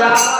した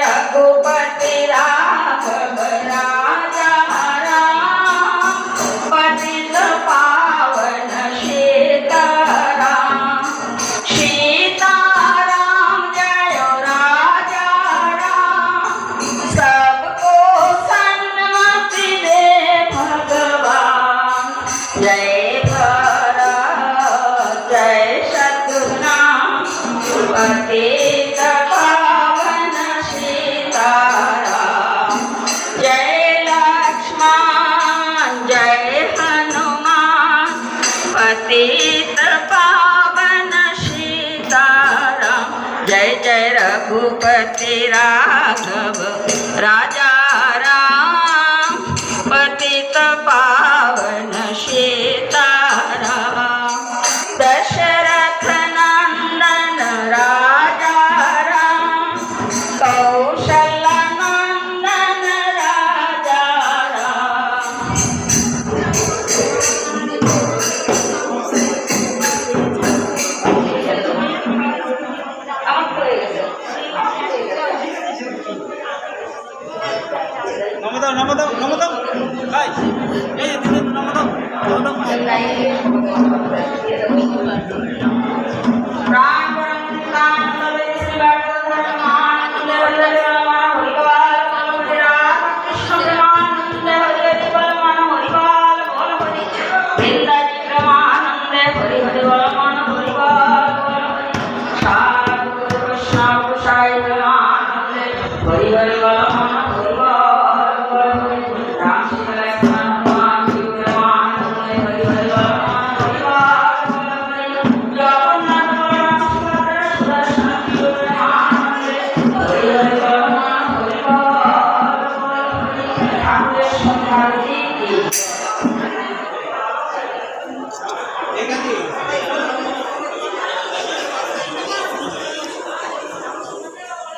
रघुपति राघव राजा राम। पतित पावन सीताराम सीताराम जय राजा राम। सबको सन्मति दे भगवान। जय भरत, जय शत्रुघ्न पतित पतित पावन सीताराम। जय जय रघुपति राघव। राजा নমদাও নমদাও নমদাও ভাই এই দিদি নমদাও নমদাও প্রাণ পরম তান তবে শিবার মান তুলে হলে हरि हरि वाला Oh, my God.